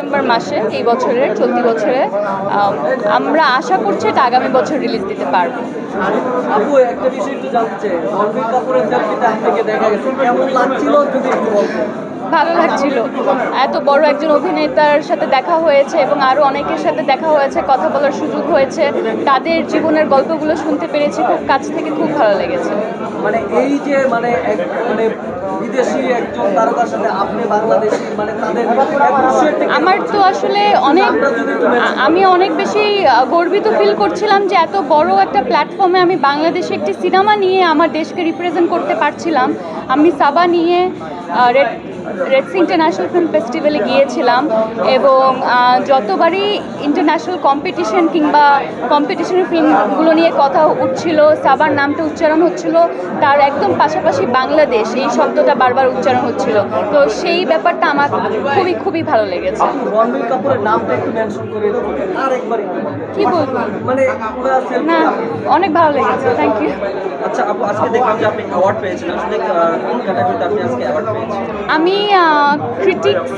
December মাসে এই বছরের চলতি বছরে আম, আমরা আশা করছি এটা আগামী বছর রিলিজ দিতে পারব। আপু একটা বিষয় একটু জানতে চাই। কাপুরের দেখা গেছে। কেমন লাগছিল যদি একটু ভালো লাগছিল। এত বড় একজন অভিনেতার সাথে দেখা হয়েছে এবং আরও অনেকের সাথে দেখা হয়েছে কথা বলার সুযোগ হয়েছে। তাদের জীবনের গল্পগুলো শুনতে পেরেছি খুব কাছ থেকে খুব ভালো লেগেছে। মানে এই যে মানে মানে বিদেশি একজন তারকার সাথে আপনি বাংলাদেশি মানে তাদের আমার তো আসলে অনেক আমি অনেক বেশি গর্বিত ফিল করছিলাম যে এত বড় একটা প্ল্যাটফর্মে আমি বাংলাদেশে একটি সিনেমা নিয়ে আমার দেশকে রিপ্রেজেন্ট করতে পারছিলাম। আমি সাবা নিয়ে রেড রেডস ইন্টারন্যাশনাল ফিল্ম ফেস্টিভ্যালে গিয়েছিলাম এবং যতবারই ইন্টারন্যাশনাল কম্পিটিশন কিংবা কম্পিটিশনের ফিল্মগুলো নিয়ে কথা উঠছিল সাবার নামটা উচ্চারণ হচ্ছিল তার একদম পাশাপাশি বাংলাদেশ এই শব্দটা বারবার উচ্চারণ হচ্ছিল। তো সেই ব্যাপারটা আমার খুবই খুবই ভালো লেগেছে। কি বলব? মানে না অনেক ভালো লেগেছে থ্যাংক ইউ আচ্ছা আপু, আজকে দেখলাম যে আপনি অ্যাওয়ার্ড পেয়েছেন আসলে কোন ক্যাটাগরিতে আপনি আজকে অ্যাওয়ার্ড পেয়েছেন আমি critics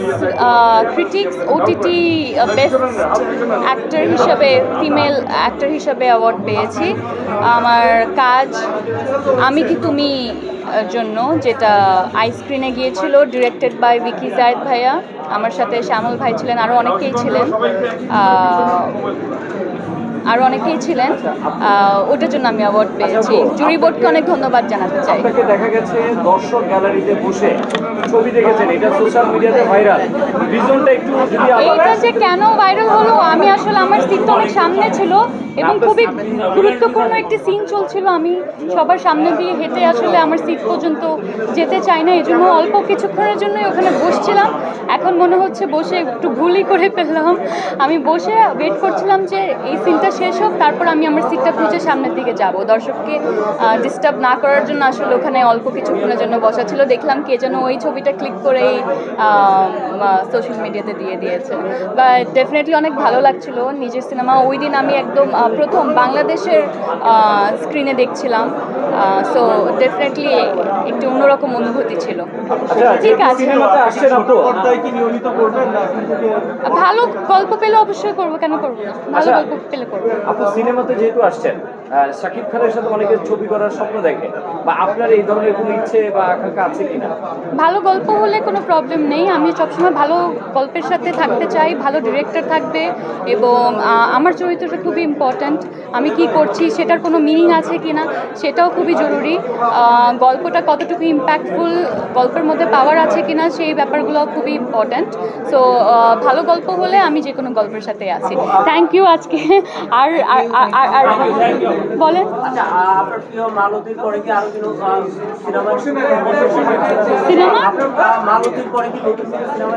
critics OTT best actor হিসাবে ফিমেল অ্যাক্টর হিসাবে অ্যাওয়ার্ড পেয়েছি। আমার কাজ, আমি কি তুমি জন্য, যেটা আইস্ক্রিনে গিয়েছিল ডিরেক্টেড বাই ভিকি জায়দ ভাইয়া। আমার সাথে শ্যামল ভাই ছিলেন আরও অনেকেই ছিলেন। আরও অনেকেই ছিলেন ওটার জন্য আমি অ্যাওয়ার্ড পেয়েছি। জুরি বোর্ডকে অনেক ধন্যবাদ জানাতে চাই। আপনাকে দেখা গেছে দর্শক গ্যালারিতে বসে ছবি দেখেছেন। এটা সোশ্যাল মিডিয়াতে ভাইরাল রিজনটা একটু যদি এইটা যে কেন ভাইরাল হলো আমি আসলে আমার সিট অনেক সামনে ছিল। এবং খুবই গুরুত্বপূর্ণ একটি সিন চলছিল। আমি সবার সামনে দিয়ে হেঁটে আসলে আমার সিট পর্যন্ত যেতে চাই না এই জন্য অল্প কিছুক্ষণের জন্যই ওখানে বসছিলাম। এখন মনে হচ্ছে বসে একটু ভুলই করে ফেললাম। আমি বসে ওয়েট করছিলাম যে এই সিনটা শেষ হোক তারপর আমি আমার সিটটা খুঁজে সামনের দিকে যাব। দর্শককে ডিস্টার্ব না করার জন্য আসলে ওখানে অল্প কিছুক্ষণের জন্য বসা ছিল। দেখলাম কে যেন ওই ছবিটা ক্লিক করেই সোশ্যাল মিডিয়াতে দিয়ে দিয়েছে। বা ডেফিনেটলি অনেক ভালো লাগছিল। নিজের সিনেমা ওই দিন আমি একদম প্রথম বাংলাদেশের স্ক্রিনে দেখছিলাম। সো ডেফিনেটলি একটি অন্যরকম অনুভূতি ছিল। আচ্ছা ঠিক আছে। ভালো গল্প পেলে অবশ্যই করব কেন করব না? ভালো আচ্ছা। গল্প পেলে করব। সিনেমাতে যেহেতু আসছেন শাকিব খানের সাথে অনেকে ছবি করার স্বপ্ন দেখে। বা আপনার এই ধরনের কোনো ইচ্ছে বা আকাঙ্ক্ষা আছে কিনা? ভালো গল্প হলে কোনো প্রবলেম নেই। আমি সবসময় ভালো গল্পের সাথে থাকতে চাই ভালো ডিরেক্টর থাকবে এবং আমার চরিত্রটা খুবই ইম্পর্ট্যান্ট আমি কি করছি সেটার কোনো মিনিং আছে কি না সেটাও খুবই জরুরি। গল্পটা কতটুকু ইম্প্যাক্টফুল গল্পের মধ্যে পাওয়ার আছে কি না সেই ব্যাপারগুলো খুবই ইম্পর্ট্যান্ট সো ভালো গল্প হলে আমি যে কোনো গল্পের সাথে আছি। থ্যাংক ইউ আজকে। আর- আর আর বলেন। আচ্ছা আপনার প্রিয় মালতীর পরে কি আরও কোনো সিনেমা সিনেমা? আপনার পরে কি নতুন সিনেমা